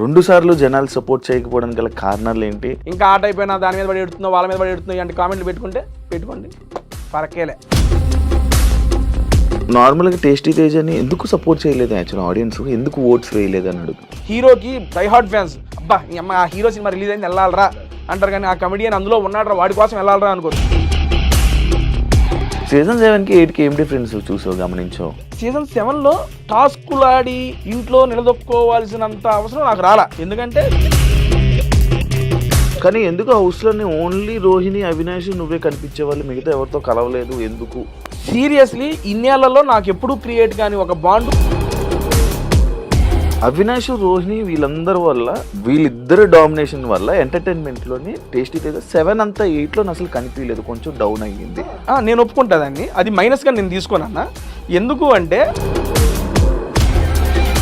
రెండు సార్లు జనాలు సపోర్ట్ చేయకపోవడానికి గల కారణాలు ఏంటి? ఇంకా ఆట అయిపోయినా దాని మీద పడి ఎడుతుందో వాళ్ళ మీద పడి ఎడుతుందో ఇలాంటి కామెంట్లు పెట్టుకుంటే పెట్టుకోండి. పరకేలే నార్మల్గా టేస్టీ తేజ్ అని ఎందుకు సపోర్ట్ చేయలేదు యాక్చువల్ ఆడియన్స్ ఎందుకు ఓట్స్ వేయలేదు అని అడుగు. హీరోకి డైహార్డ్ ఫ్యాన్స్ అబ్బా ఈ అమ్మ ఆ హీరో సినిమా రిలీజ్ అయింది వెళ్ళాలరా. అంటారు కానీ ఆ కమెడియన్ అందులో ఉన్నాడు వాడి కోసం వెళ్ళాలరా అనుకోరు. సీజన్ సెవెన్కి ఎయిట్కి ఏం డిఫరెన్స్ చూసావు గమనించావు సీజన్ సెవెన్లో టాస్కులు ఆడి ఇంట్లో నిలదొక్కోవాల్సినంత అవసరం నాకు రాలా. ఎందుకంటే కానీ ఎందుకు హౌస్లోనే ఓన్లీ రోహిణి అవినాష్ నువ్వే కనిపించే వాళ్ళు మిగతా ఎవరితో కలవలేదు ఎందుకు? సీరియస్లీ ఇన్నేళ్ళలో నాకు ఎప్పుడూ క్రియేట్ కానీ ఒక బాండ్ అవినాష్ రోహిణి వీళ్ళందరి వల్ల వీళ్ళిద్దరు డామినేషన్ వల్ల ఎంటర్టైన్మెంట్లోని టేస్టీ తేజ సెవెన్ అంతా ఎయిట్లో అసలు కనిపించలేదు. కొంచెం డౌన్ అయ్యింది. నేను ఒప్పుకుంటా దాన్ని. అది మైనస్గా నేను తీసుకోనన్నా ఎందుకు అంటే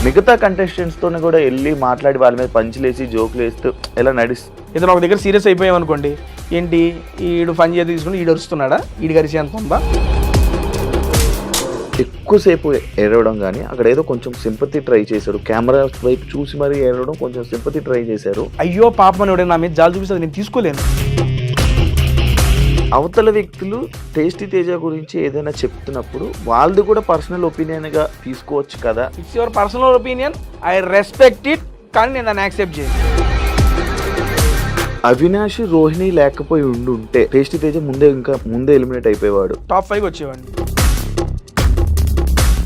మిగతా కంటెస్టెంట్స్తోనే కూడా వెళ్ళి మాట్లాడి వాళ్ళ మీద పంచులేసి జోకులు వేస్తూ ఇలా నడిస్. ఏదైనా ఒక దగ్గర సీరియస్ అయిపోయాం అనుకోండి ఏంటి? ఈడు పని చేతి తీసుకుని ఈడు అరుస్తున్నాడా? ఈడు గరిచి ఎంత ఉందా ఎక్కువసేపు ఏడవడం కానీ అక్కడ ఏదో కొంచెం సింపతి ట్రై చేశారు. కెమెరా వైపు చూసి మరీ ఏడవడం కొంచెం సింపతి ట్రై చేశారు. అయ్యో పాపమని నా మీద జాలి చూపిస్తుంది నేను తీసుకోలేను. అవతల వ్యక్తులు టేస్టీ తేజ గురించి ఏదైనా చెప్తున్నప్పుడు వాళ్ళది కూడా పర్సనల్ ఒపీనియన్గా తీసుకోవచ్చు కదా. It's your personal opinion I respect it కానీ నేను దాన్ని యాక్సెప్ట్ చేయను. అవినాష్ రోహిణి లేకపోయి ఉండుంటే టేస్టీ తేజ ముందే ఇంకా ముందే ఎలిమినేట్ అయిపోయేవాడు. టాప్ ఫైవ్ వచ్చేవాడిని.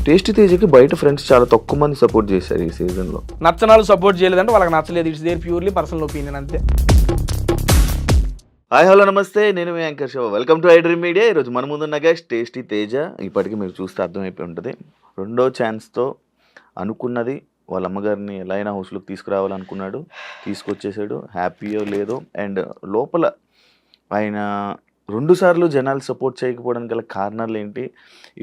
టేస్టీ తేజకి బయట ఫ్రెండ్స్ చాలా తక్కువ మంది సపోర్ట్ చేశారు ఈ సీజన్లో నచ్చనాలు సపోర్ట్ చేయలేదంటే వాళ్ళకి నచ్చలేదు. It's their purely personal opinion అంతే. హాయ్ హలో నమస్తే. నేను మీ anchor show welcome to I dream media ఈరోజు మన ముందున్న గెస్ట్ టేస్టీ తేజ. ఇప్పటికీ మీరు చూస్తే అర్థమైపోయి ఉంటుంది. రెండో ఛాన్స్తో అనుకున్నది వాళ్ళ అమ్మగారిని ఎలా అయినా హౌస్లోకి తీసుకురావాలనుకున్నాడు. తీసుకొచ్చేసాడు. హ్యాపీయో లేదో? అండ్ లోపల ఆయన రెండు సార్లు జనాలు సపోర్ట్ చేయకపోవడానికి గల కారణాలు ఏంటి?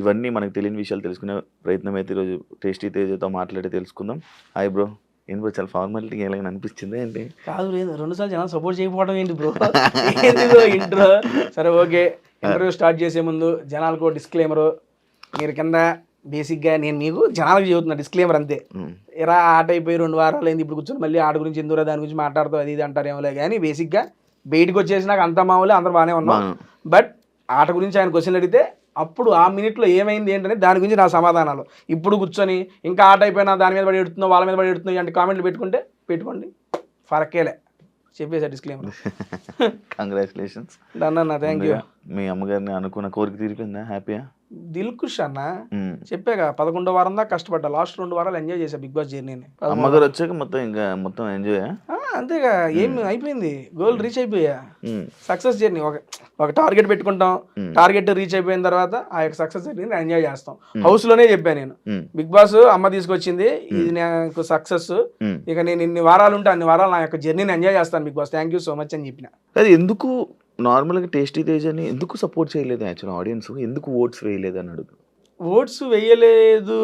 ఇవన్నీ మనకు తెలియని విషయాలు తెలుసుకునే ప్రయత్నం అయితే ఈరోజు టేస్టీ తేజతో మాట్లాడి తెలుసుకుందాం. Hi bro. ఏం బ్రో చాలా ఫార్మాలిటీ ఎలాగైనా అనిపించింది ఏంటి? కాదు లేదు రెండు సార్లు జనాలు సపోర్ట్ చేయకపోవడం ఏంటి బ్రో? ఇంట్రో? సరే ఓకే. ఇంటర్వ్యూ స్టార్ట్ చేసే ముందు జనాలకు డిస్క్లైమర్ మీరు కింద బేసిక్గా నేను మీకు జనాలకు చెబుతున్నా డిస్క్లైమర్ అంతే. ఎరా ఆట అయిపోయి రెండు వారాలు అయింది ఇప్పుడు కూర్చొని మళ్ళీ ఆట గురించి ఎందుకు దాని గురించి మాట్లాడుతూ అది ఇది అంటారేమోలే. కానీ బేసిక్గా బయటకు వచ్చేసి నాకు అంత మామూలే అందరు బాగానే ఉన్నాం. బట్ ఆట గురించి ఆయన క్వశ్చన్ అడిగితే అప్పుడు ఆ మినిట్లో ఏమైంది ఏంటనే దాని గురించి నా సమాధానాలు. ఇప్పుడు కూర్చొని ఇంకా ఆట అయిపోయినా దాని మీద పడి ఎడుతుందో వాళ్ళ మీద పడి ఎడుతుందో ఇలాంటి కామెంట్లు పెట్టుకుంటే పెట్టుకోండి. ఫరకేలే చెప్పేసా డిస్క్లైమర్ కంగ్రాచులేషన్స్ అన్న థ్యాంక్ యూ మీ అమ్మగారిని అనుకున్న కోరిక తీరిపోయిందా? హ్యాపీయా దిల్ ఖుష్ అన్న చెప్పాక పదకొండో వారం దాకా కష్టపడ్డా లాస్ట్ రెండు వారాలు ఎంజాయ్ చేశా బిగ్ బాస్ జర్నీని అమ్మగారు వచ్చాక మొత్తం ఇంకా మొత్తం ఎంజాయ్ అంతేగా ఏం అయిపోయింది? గోల్ రీచ్ అయిపోయా? సక్సెస్ జర్నీ ఒక ఒక టార్గెట్ పెట్టుకుంటాం టార్గెట్ రీచ్ అయిపోయిన తర్వాత ఆ యొక్క సక్సెస్ జర్నీని ఎంజాయ్ చేస్తాం. హౌస్లోనే చెప్పాను నేను. బిగ్ బాస్ అమ్మ తీసుకొచ్చింది ఇది నాకు సక్సెస్ ఇక నేను ఇన్ని వారాలు ఉంటే అన్ని వారాలు నా యొక్క జర్నీని ఎంజాయ్ చేస్తాను big boss. Thank you so much అని చెప్పిన. అది ఎందుకు నార్మల్గా టేస్టీ తేజ్ అని ఎందుకు సపోర్ట్ చేయలేదు యాక్చువల్ ఆడియన్స్? ఎందుకు ఓట్స్ వేయలేదు అని అడుగు ఓట్స్ వేయలేదు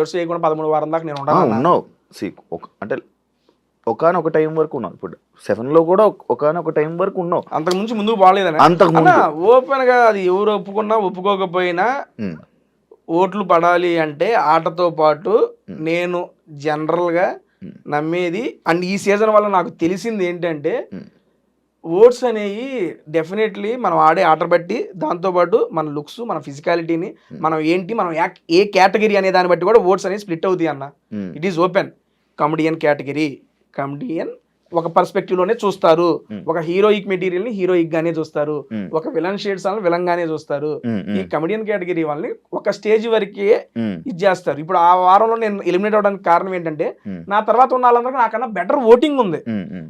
ఓట్స్ వేయకుండా పదమూడు వారం దాకా నేను ఉండాలి ఉన్నావు. సి ఒక అంటే ఒకనొక టైం వరకు ఉన్నావు. ఇప్పుడు సెవెన్లో కూడా ఒకనొక టైం వరకు ఉన్నావు. అంతకు ముందు ముందుకు పోలేదని. అంతకు ఓపెన్గా అది ఎవరు ఒప్పుకున్నా ఒప్పుకోకపోయినా ఓట్లు పడాలి అంటే ఆటతో పాటు నేను జనరల్గా. నమ్మేది అండ్ ఈ సీజన్ వల్ల నాకు తెలిసింది ఏంటంటే ఓట్స్ అనేవి డెఫినెట్లీ మనం ఆడే ఆట బట్టి దాంతోపాటు మన లుక్స్ మన ఫిజికాలిటీని మనం ఏంటి మనం ఏ కేటగిరీ అనే దాన్ని బట్టి కూడా ఓట్స్ అనేవి స్ప్లిట్ అవుతాయి అన్న. ఉమ్, it is open. Comedian category. Comedian ఒక పర్స్పెక్టివ్లోనే చూస్తారు. ఒక హీరోయిక్ మెటీరియల్ని హీరోయిక్ గానే చూస్తారు. ఒక విలన్ షేడ్స్ వాళ్ళని విలన్ గానే చూస్తారు. ఈ కమెడియన్ కేటగిరీ వాళ్ళని ఒక స్టేజ్ వరకే ఇది చేస్తారు. ఇప్పుడు ఆ వారంలో నేను ఎలిమినేట్ అవడానికి కారణం ఏంటంటే నా తర్వాత ఉన్న వాళ్ళందరికీ నాకన్నా బెటర్ ఓటింగ్ ఉంది.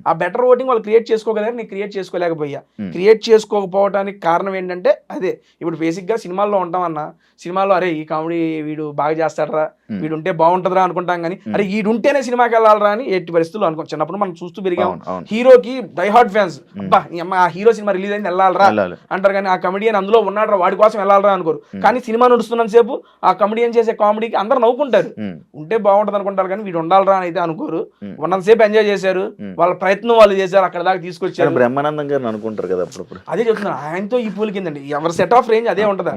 ఆ బెటర్ ఓటింగ్ వాళ్ళు క్రియేట్ చేసుకోగలిగారు నేను క్రియేట్ చేసుకోలేకపోయా. క్రియేట్ చేసుకోకపోవడానికి కారణం ఏంటంటే అదే ఇప్పుడు బేసిక్గా సినిమాల్లో ఉంటాం అన్న సినిమాలో అరే ఈ కామెడీ వీడు బాగా చేస్తాడరా. వీడు ఉంటే బాగుంటుందిరా అనుకుంటాం కానీ అరే వీడు ఉంటేనే సినిమాకి వెళ్ళాలరా అని ఎట్టి పరిస్థితుల్లో అనుకో చిన్నప్పుడు మనం చూస్తూ అవును హీరోకి డైహార్డ్ ఫ్యాన్స్ అబ్బా ఆ హీరో సినిమా రిలీజ్ అయింది వెళ్ళాలరా. వెళ్ళాలి. అంటారు కానీ ఆ కమెడియన్ అందులో ఉన్నాడు వాడి కోసం వెళ్ళాలరా అనుకోరు. కానీ సినిమా నడుస్తున్నంత సేపు ఆ కమెడియన్ చేసే కామెడీకి అందరు నవ్వుకుంటారు. ఉంటే బాగుంటుంది అనుకుంటారు కానీ వీడు ఉండాలరా అని అయితే అనుకోరు. ఉన్నంతసేపు ఎంజాయ్ చేశారు. వాళ్ళ ప్రయత్నం వాళ్ళు చేశారు అక్కడ దాకా తీసుకొచ్చారు. బ్రహ్మానందం గారిని అనుకుంటారు కదా అదే చెప్తున్నారు ఆయనతో ఈ పూల్ కిందండి. ఎవరి సెట్ ఆఫ్ రేంజ్ అదే ఉంటుందా.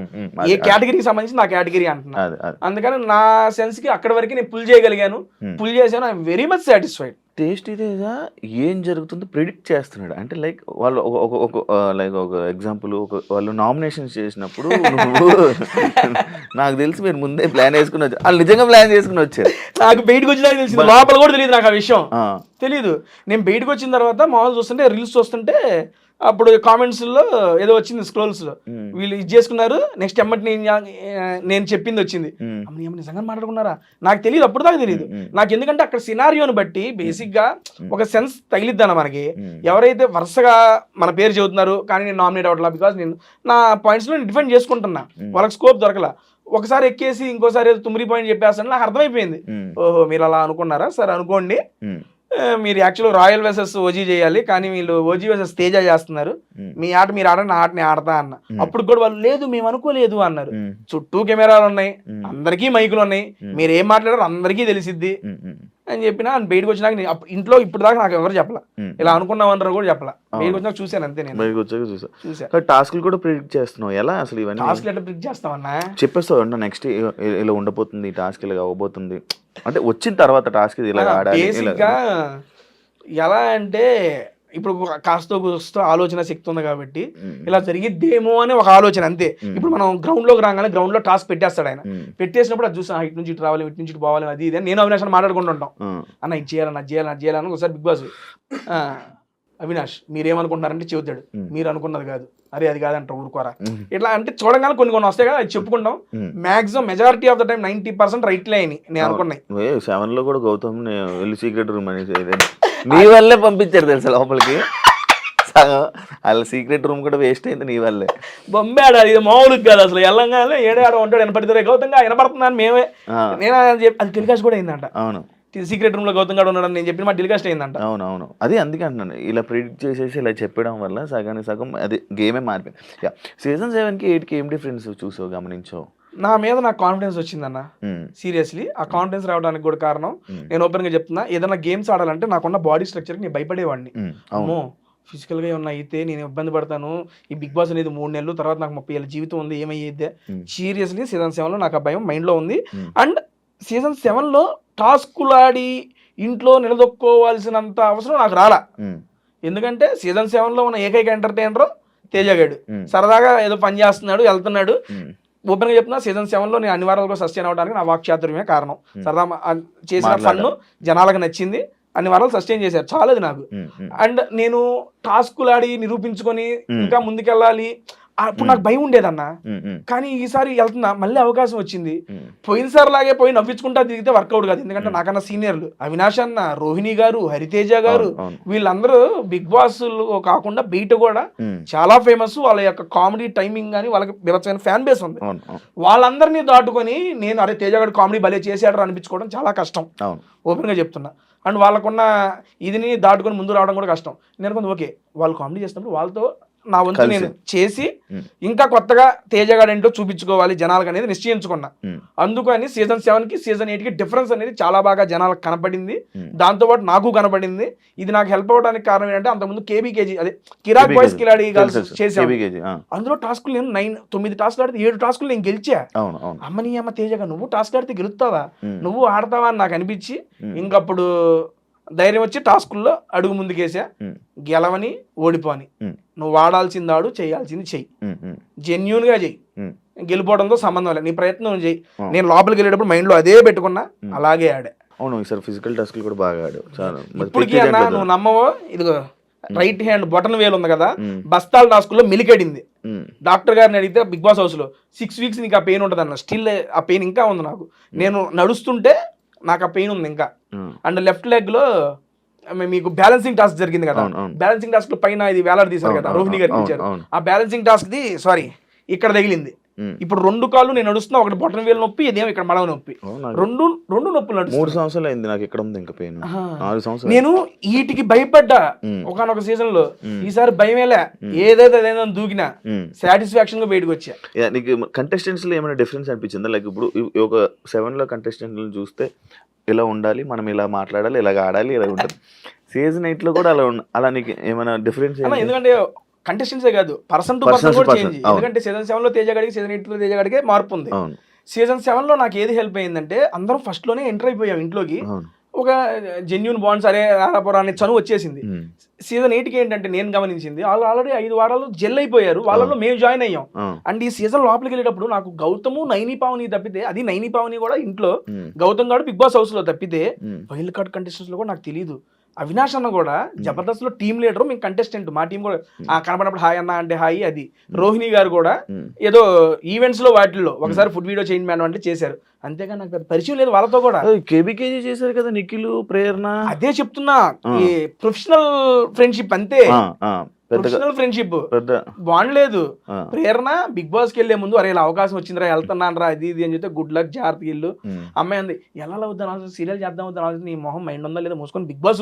ఏ కేటగిరీకి సంబంధించి నా కేటగిరీ అంటున్నా. అది అది. అందుకని నా సెన్స్కి అక్కడ వరకు నేను పుల్ చేయగలిగాను. పుల్ చేశాను I'm very much satisfied taste ఇదేగా ఏం జరుగుతుందో ప్రిడిక్ట్ చేస్తున్నాడు. అంటే లైక్ వాళ్ళు ఒక ఒక లైక్ ఒక ఎగ్జాంపుల్ ఒక వాళ్ళు నామినేషన్స్ చేసినప్పుడు నాకు తెలిసి మీరు ముందే ప్లాన్ వేసుకుని వచ్చారు. వాళ్ళు నిజంగా ప్లాన్ చేసుకుని వచ్చారు. నాకు బయటకు వచ్చినాక తెలిసింది. లోపల కూడా తెలియదు నాకు ఆ విషయం. ఆ, తెలీదు. నేను బయటకు వచ్చిన తర్వాత మామూలు చూస్తుంటే రీల్స్ చూస్తుంటే అప్పుడు కామెంట్స్లో ఏదో వచ్చింది స్క్రోల్స్లో ఉమ్, వీళ్ళు ఇది చేసుకున్నారు నెక్స్ట్ ఎమ్మటి నేను నేను చెప్పింది వచ్చింది. ఏమన్నా నిజంగా మాట్లాడుకున్నారా? నాకు తెలియదు అప్పుడు దాకా తెలియదు. నాకు ఎందుకంటే అక్కడ సినారియోని బట్టి బేసిక్గా ఒక సెన్స్ తగిలిద్దన్న మనకి. ఎవరైతే వరుసగా మన పేరు చెబుతున్నారు కానీ నేను నామినేట్ అవ్వట్లా బికాస్ నేను నా పాయింట్స్లో డిఫెండ్ చేసుకుంటున్నా. వాళ్ళకి స్కోప్ దొరకలా. ఒకసారి ఎక్కేసి ఇంకోసారి ఏదో తుమ్మిరి పాయింట్ చెప్పేస్తాను నాకు అర్థమైపోయింది. ఓహో మీరు అలా అనుకున్నారా? సరే అనుకోండి. మీరు యాక్చువల్ రాయల్ వెసెస్ ఓజీ చేయాలి కానీ వీళ్ళు ఓజీ వెసెస్ తేజ చేస్తున్నారు. మీ ఆట మీరు ఆడండి నా ఆట నేను ఆడతా అన్న. అప్పుడు కూడా వాళ్ళు లేదు మేము అనుకోలేదు అన్నారు. చుట్టూ కెమెరాలు ఉన్నాయి అందరికీ మైకులు ఉన్నాయి. మీరు ఏం మాట్లాడారో అందరికీ తెలిసిద్ది. అని చెప్పిన ఆయన బయటకు వచ్చినాక నేను అప్పుడు ఇంట్లో ఇప్పుడు దాకా నాకు ఎవరు చెప్పలా. ఇలా అనుకున్నామన్నారు కూడా చెప్పలా. బయటకు వచ్చినాక చూశాను అంతే నేను. బయటకు వచ్చాక చూసా చూసా టాస్క్లు కూడా ప్రిడిక్ట్ చేస్తున్నావు. ఎలా అసలు ఇవన్నీ? టాస్క్ ఎట్లా ప్రిక్ చేస్తామన్నా చెప్పేస్తావు అంటే నెక్స్ట్ ఇలా ఉండబోతుంది టాస్క్ ఇలా అవ్వబోతుంది. అంటే వచ్చిన తర్వాత టాస్క్ ఇలా ఆడాలి ఎలా అంటే ఇప్పుడు కాస్త కూస్తో ఆలోచన శక్తి ఉంది కాబట్టి ఇలా జరిగిద్దేమో అని ఒక ఆలోచన అంతే. ఇప్పుడు మనం గ్రౌండ్లోకి రాగానే గ్రౌండ్లో టాస్క్ పెట్టేస్తాడు ఆయన. పెట్టేసినప్పుడు అది చూసి "ఆ, ఇటు నుంచి ఇటు రావాలి ఇటు నుంచి ఇటు పోవాలి అది ఇది నేను అవినాష్ అని మాట్లాడుకుంటుంటాం. అన్న ఇది చేయాలన్న అది చేయాలని ఒకసారి బిగ్ బాస్ ఆ, అవినాష్ మీరేమనుకుంటున్నారంటే చెబుతాడు. మీరు అనుకున్నది కాదు. అరే అది కాదంట ఊరుకోరా. ఇట్లా అంటే చూడగానే కొన్ని కొన్ని వస్తాయి కదా అది చెప్పుకుంటాం. Maximum majority of the time ninety percent రైట్లే అయినాయి నేను అనుకున్నాయి. సెవెన్లో కూడా గౌతమ్ వెళ్ళి సీక్రెట్ రూమ్ అనేసి ఏదైనా. నీ వల్లే పంపించారు తెలుసా లోపలికి? వాళ్ళ సీక్రెట్ రూమ్ కూడా వేస్ట్ అయింది నీ వల్లే. బొంబాడ ఇది మామూలుగా కాదు అసలు. ఎల్లంగానే ఏడాడ ఉంటాడు వినపడితే గౌతంగా వినపడుతుందని మేమే నేను అది అది టెలికాస్ట్ కూడా అయిందంట. అవును. సీక్రెట్ రూమ్లో గౌతమ్ గారు ఉన్నాడని నేను చెప్పిన మా టెలికాస్ట్ అయిందంట. అవును అవును అది అందుకే అంటున్నాను. ఇలా ప్రిడిక్ట్ చేసేసి ఇలా చెప్పడం వల్ల సగానికి సగం అది గేమే మారిపోయింది. యా సీజన్ సెవెన్కి ఎయిట్కి ఏం డిఫరెన్స్ చూసావు గమనించావు? నా మీద నాకు కాన్ఫిడెన్స్ వచ్చిందన్న. సీరియస్లీ ఆ కాన్ఫిడెన్స్ రావడానికి కూడా కారణం ఉమ్, నేను ఓపెన్గా చెప్తున్నా ఏదైనా గేమ్స్ ఆడాలంటే నాకున్న బాడీ స్ట్రక్చర్ నేను భయపడేవాడిని. అవును అమ్మో ఫిజికల్గా ఉన్న అయితే నేను ఇబ్బంది పడతాను ఈ బిగ్ బాస్ అనేది మూడు నెలలు తర్వాత నాకు ముప్పై ఏళ్ళ జీవితం ఉంది ఏమయ్యేదే? సీరియస్లీ సీజన్ సెవెన్లో నాకు ఆ భయం మైండ్లో ఉంది. అండ్ సీజన్ సెవెన్లో టాస్కులు ఆడి ఇంట్లో నిలదొక్కోవాల్సినంత అవసరం నాకు రాలా. ఎందుకంటే సీజన్ సెవెన్లో ఉన్న ఏకైక ఎంటర్టైనర్ తేజగాడు సరదాగా ఏదో పని చేస్తున్నాడు వెళ్తున్నాడు. ఉమ్, ఓపెన్గా చెప్తున్నా సీజన్ సెవెన్లో నేను అన్ని వారాలు సస్టైన్ అవడానికి నా వాక్చాతుర్యమే కారణం. సరదా చేసిన ఫన్ మాట్లాడాలి. జనాలకు నచ్చింది. అన్ని వారాలు సస్టైన్ చేశారు. చాలది నాకు. అండ్ నేను టాస్కులు ఆడి నిరూపించుకొని. ఇంకా ముందుకెళ్ళాలి. అప్పుడు. నాకు భయం ఉండేదన్న. కానీ ఈసారి వెళ్తున్నా మళ్ళీ అవకాశం వచ్చింది. పోయినసారి లాగే పోయి నవ్వించుకుంటా తిరిగితే వర్కౌట్ కాదు. ఎందుకంటే. నాకన్నా సీనియర్లు. అవినాష్ అన్న రోహిణి గారు హరితేజ గారు. వీళ్ళందరూ బిగ్ బాస్ కాకుండా బయట కూడా చాలా ఫేమస్ వాళ్ళ యొక్క కామెడీ టైమింగ్ కానీ వాళ్ళకి బీభత్సమైన ఫ్యాన్ బేస్ ఉంది. వాళ్ళందరినీ దాటుకొని నేను అరే తేజగాడు కామెడీ భలే చేశాడు అనిపించుకోవడం చాలా కష్టం. అవును. ఓపెన్గా చెప్తున్నా. అండ్ వాళ్ళకున్న ఇదిని దాటుకొని ముందు రావడం కూడా కష్టం. నేను కొంచెం ఓకే వాళ్ళు కామెడీ చేస్తున్నప్పుడు వాళ్ళతో నా వంతు. నేను చేసి ఇంకా కొత్తగా తేజగాడు ఏంటో చూపించుకోవాలి జనాలకు అనేది నిశ్చయించుకున్నా. అందుకని సీజన్ సెవెన్కి సీజన్ ఎయిట్కి డిఫరెన్స్ అనేది చాలా బాగా జనాలకు కనపడింది. దాంతోపాటు నాకు కనపడింది. ఇది నాకు హెల్ప్ అవడానికి కారణం ఏంటంటే అంతకుముందు కేబీకేజీ అదే కిరాక్ బాయ్స్. కిలాడి అందులో టాస్కులు నేను నైన్ తొమ్మిది టాస్కులు ఆడితే ఏడు టాస్కులు నేను గెలిచా. అమ్మని అమ్మ తేజగా నువ్వు టాస్క్ ఆడితే గెలుస్తావా? నువ్వు ఆడతావా అని నాకు అనిపించి ఇంకప్పుడు ధైర్యం వచ్చి టాస్కుల్లో అడుగు ముందుకేసా. గెలవని ఓడిపోని. నువ్వు ఆడాల్సింది ఆడు చేయాల్సింది చెయ్యి. జెన్యున్గా చెయ్యి. గెలిపోవడంతో సంబంధం లేదు. నీ ప్రయత్నం చెయ్యి. నేను లోపలికి వెళ్ళేటప్పుడు మైండ్లో అదే పెట్టుకున్నా. అలాగే ఆడా. అవును ఈసారి ఫిజికల్ టాస్క్లు కూడా బాగా మరి ఇప్పటికీ అన్నా నువ్వు నమ్మవో ఇదిగో రైట్ హ్యాండ్ బొటన్ వేలు ఉంది కదా బస్తాల టాస్కుల్లో మిలికెడింది. డాక్టర్ గారిని అడిగితే బిగ్ బాస్ హౌస్లో సిక్స్ వీక్స్ నీకు ఆ పెయిన్ ఉంటుంది అన్న స్టిల్ ఆ పెయిన్ ఇంకా ఉంది నాకు. నేను నడుస్తుంటే నాకు ఆ పెయిన్ ఉంది ఇంకా అండ్ లెఫ్ట్ లెగ్లో మీకు బ్యాలెన్సింగ్ టాస్క్ జరిగింది కదా. బ్యాలెన్సింగ్ టాస్క్లో పైన ఇది వేలాడ తీశారు అవును, కదా రోహిణి గారు ఇచ్చారు. ఆ బ్యాలెన్సింగ్ టాస్క్ ది సారీ ఇక్కడ తగిలింది. ఇప్పుడు రెండు కాళ్ళు నేను నడుస్తున్నా ఒకటి బొటన్ వేలు నొప్పి ఇదేమో ఇక్కడ మడవ నొప్పి. రెండు రెండు నొప్పులు మూడు. సంవత్సరాలు అయింది నాకు ఎక్కడ ఉంది ఇంకా పెయిన్. నాలుగు సంవత్సరాలు. నేను వీటికి భయపడ్డా ఒకనొక సీజన్లో ఈసారి భయమేలే. ఏదైతే అదేదో దూకినా. సాటిస్ఫాక్షన్గా బయటకు వచ్చా. నీకు కంటెస్టెంట్స్లో ఏమైనా డిఫరెన్స్ అనిపించిందా? లైక్ ఇప్పుడు ఒక సెవెన్లో కంటెస్టెంట్లను చూస్తే ఇలా ఉండాలి మనం ఇలా మాట్లాడాలి ఇలాగ ఆడాలి ఇలా ఉంటుంది సీజన్ ఎయిట్లో కూడా అలా అలా నీకు ఏమైనా డిఫరెన్స్ ఎందుకంటే కంటెస్టెంట్సే కాదు పర్సన్ టు పర్సన్ కూడా చేంజ్. ఎందుకంటే సీజన్ సెవెన్లో తేజ గడికి సీజన్ ఎయిట్లో తేజ గడికే మార్పు ఉంది. సీజన్ సెవెన్లో నాకు ఏది హెల్ప్ అయిందంటే అందరం ఫస్ట్లోనే ఎంటర్ అయిపోయాం ఇంట్లోకి. ఒక జెన్యున్ బాండ్స్ అరే రారాపోరా అనే చనువు వచ్చేసింది. సీజన్ ఎయిట్కి ఏంటంటే నేను గమనించింది వాళ్ళు ఆల్రెడీ ఐదు వారాలు జెల్ అయిపోయారు. వాళ్ళలో మేము జాయిన్ అయ్యాం. అండ్ ఈ సీజన్ లోపలికి వెళ్ళేటప్పుడు నాకు గౌతము నైని పావని తప్పితే అది నైని పావని కూడా ఇంట్లో గౌతమ్ గారు బిగ్ బాస్ హౌస్లో తప్పితే వైల్డ్ కార్డ్ కంటెస్టెంట్స్లో కూడా నాకు తెలియదు అవినాష్ అన్న కూడా జబర్దస్త్లో టీమ్ లీడర్ మేము కంటెస్టెంట్ మా టీం కూడా ఆ కనపడినప్పుడు హాయ్ అన్న అంటే హాయ్ అది. రోహిణి గారు కూడా. ఏదో ఈవెంట్స్లో వాటిల్లో ఒకసారి ఫుడ్ వీడియో చేయండి మేడం అంటే చేశారు. అంతేగాని నాకు పరిచయం లేదు వాళ్ళతో కూడా. కేబీకేజీ చేశారు కదా నిఖిల్ ప్రేరణ. అదే చెప్తున్నా. ఈ ప్రొఫెషనల్ ఫ్రెండ్షిప్ అంతే. Professional friendship. బాండ్ లేదు. ప్రేరణ బిగ్ బాస్కి వెళ్ళే ముందు అరే ఇలా అవకాశం వచ్చిందిరా వెళ్తున్నాను రా అది ఇది అని చెప్తే గుడ్ లక్ జాగ్రత్త ఇల్లు ఉమ్, అమ్మాయి అంది ఎలా అవుతాను సీరియల్ చేద్దాం అవుతాను నీ మొహం మైండ్ ఉందా లేదా మూసుకొని బిగ్ బాస్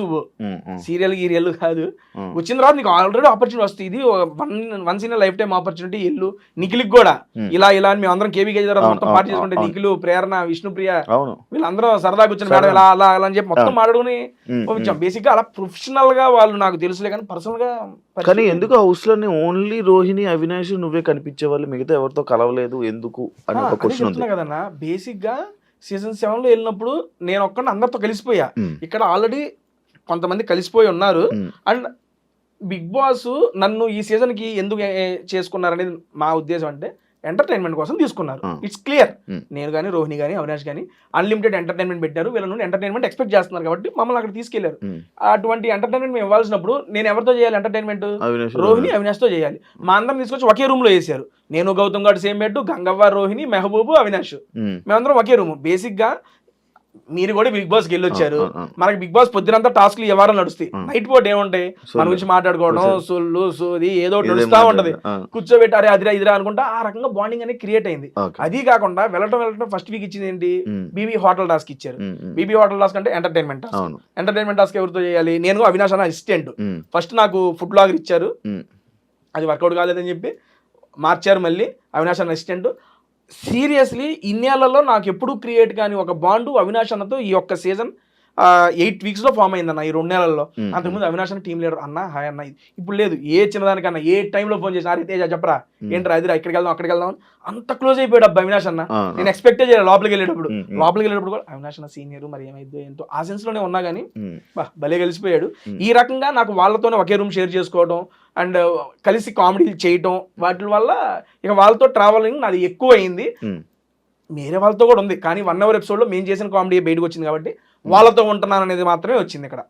సీరియల్ గీరియల్ కాదు. వచ్చిన తర్వాత నీకు ఆల్రెడీ ఆపర్చునిటీ వస్తుంది. ఇది one once in life time opportunity ఇల్లు నిఖిల్కి కూడా. ఇలా ఇలా అని మేము అందరం తర్వాత అవును, మొత్తం పార్టీ చేసుకుంటే. నిఖిల్ ప్రేరణ విష్ణుప్రియ వీళ్ళందరూ సరదాగా కూర్చొని మేడం ఇలా అలా అలా అని చెప్పి మొత్తం. మాట్లాడుకుని బేసిక్గా అలా ప్రొఫెషనల్గా వాళ్ళు నాకు తెలుసులే కానీ పర్సనల్గా కానీ. ఎందుకు హౌస్లోనే ఓన్లీ రోహిణి అవినాష్ నువ్వే కనిపించే వాళ్ళు మిగతా ఎవరితో కలవలేదు ఎందుకు? అని ఒక క్వశ్చన్ ఉంది. కదన్నా బేసిక్గా సీజన్ సెవెన్లో వెళ్ళినప్పుడు నేను ఒక్కడిని అందరితో కలిసిపోయా. ఇక్కడ ఆల్రెడీ కొంతమంది కలిసిపోయి ఉన్నారు. అండ్ బిగ్ బాస్ నన్ను ఈ సీజన్కి ఎందుకు చేసుకున్నారనేది మా ఉద్దేశం అంటే ఎంటర్టైన్మెంట్ కోసం తీసుకున్నారు. It's clear. నేను కానీ రోహిణి కానీ అవినాష్ కానీ అన్లిమిటెడ్ ఎంటర్టైన్మెంట్ పెట్టారు. వీళ్ళ నుండి ఎంటర్టైన్మెంట్ ఎక్స్పెక్ట్ చేస్తున్నారు కాబట్టి మమ్మల్ని అక్కడ తీసుకెళ్ళారు. అటువంటి ఎంటర్టైన్మెంట్ మేము ఇవ్వాల్సినప్పుడు నేను ఎవరితో చేయాలి ఎంటర్టైన్మెంట్ రోహిణి అవినాష్తో చేయాలి. మా అందరం తీసుకొచ్చి ఒకే రూమ్లో వేసారు. నేను గౌతమ్ గారు సేమ్ బెడ్ గంగవ్వ రోహిణి మెహబూబు అవినాష్. మేమందరం ఒకే రూమ్ బేసిక్గా మీరు కూడా బిగ్ బాస్కి వెళ్ళి వచ్చారు. మనకి బిగ్ బాస్ పొద్దునంతా టాస్క్లు ఎవరు నడుస్తాయి. నైట్ పూట ఏముంటాయి? మన. గురించి మాట్లాడుకోవడం సోలు. సొల్లు సోది ఏదో ఒకటి నడుస్తా ఉంటది. కూర్చోబెట్టి అరే అదిరా ఇదిరా అనుకుంటా ఆ రకంగా బాండింగ్ అనేది క్రియేట్ అయింది. అది కాకుండా వెళ్ళటం వెళ్ళటం ఫస్ట్ వీక్ ఇచ్చింది ఏంటి? బీబీ హోటల్ టాస్క్ ఇచ్చారు. బీబీ హోటల్ టాస్క్ అంటే ఎంటర్టైన్మెంట్ టాస్క్ ఎంటర్టైన్మెంట్ టాస్క్ ఎవరితో చేయాలి? నేను అవినాష్ అన్న అసిస్టెంట్ ఫస్ట్ నాకు ఫుడ్ లాగర్ ఇచ్చారు. అది వర్కౌట్ కాలేదని చెప్పి మార్చారు మళ్ళీ. అవినాష్ అన్న అసిస్టెంట్ సీరియస్లీ ఇన్నేళ్ళలో నాకు ఎప్పుడు క్రియేట్ కానీ ఒక బాండు అవినాష్ అన్నతో ఈ ఒక్క సీజన్ ఎయిట్ వీక్స్లో ఫామ్ అయిందన్న ఈ రెండు నెలల్లో. అంతకుముందు అవినాష్ అన్న టీం లీడర్ అన్న హాయ్ అన్న. ఇప్పుడు లేదు ఏ చిన్నదానికన్నా ఏ టైంలో ఫోన్ చేసి అరే తేజ చెప్పరా. ఏంట్రా అదిరా ఇక్కడికి వెళ్దాం అక్కడికి వెళ్దాం అని అంత క్లోజ్ అయిపోయాడు అబ్బా అవినాష్ అన్న నేను ఎక్స్పెక్ట్ చేయలేదు లోపలికి వెళ్ళేటప్పుడు. లోపలికి వెళ్ళేటప్పుడు కూడా అవినాష్ అన్న సీనియర్ మరి ఏమైందో ఏంటో ఆ సెన్స్లోనే ఉన్నా కానీ బా భలే కలిసిపోయాడు. ఈ రకంగా నాకు వాళ్ళతోనే ఒకే రూమ్ షేర్ చేసుకోవడం అండ్ కలిసి కామెడీలు చేయటం వాటి వల్ల ఇక వాళ్ళతో ట్రావెలింగ్ నాది ఎక్కువ అయింది ఉమ్. వాళ్ళతో కూడా ఉంది కానీ వన్ అవర్ ఎపిసోడ్లో మేము చేసిన కామెడీ బయటకు వచ్చింది కాబట్టి వాళ్ళతో ఉంటున్నాను అనేది మాత్రమే వచ్చింది ఇక్కడ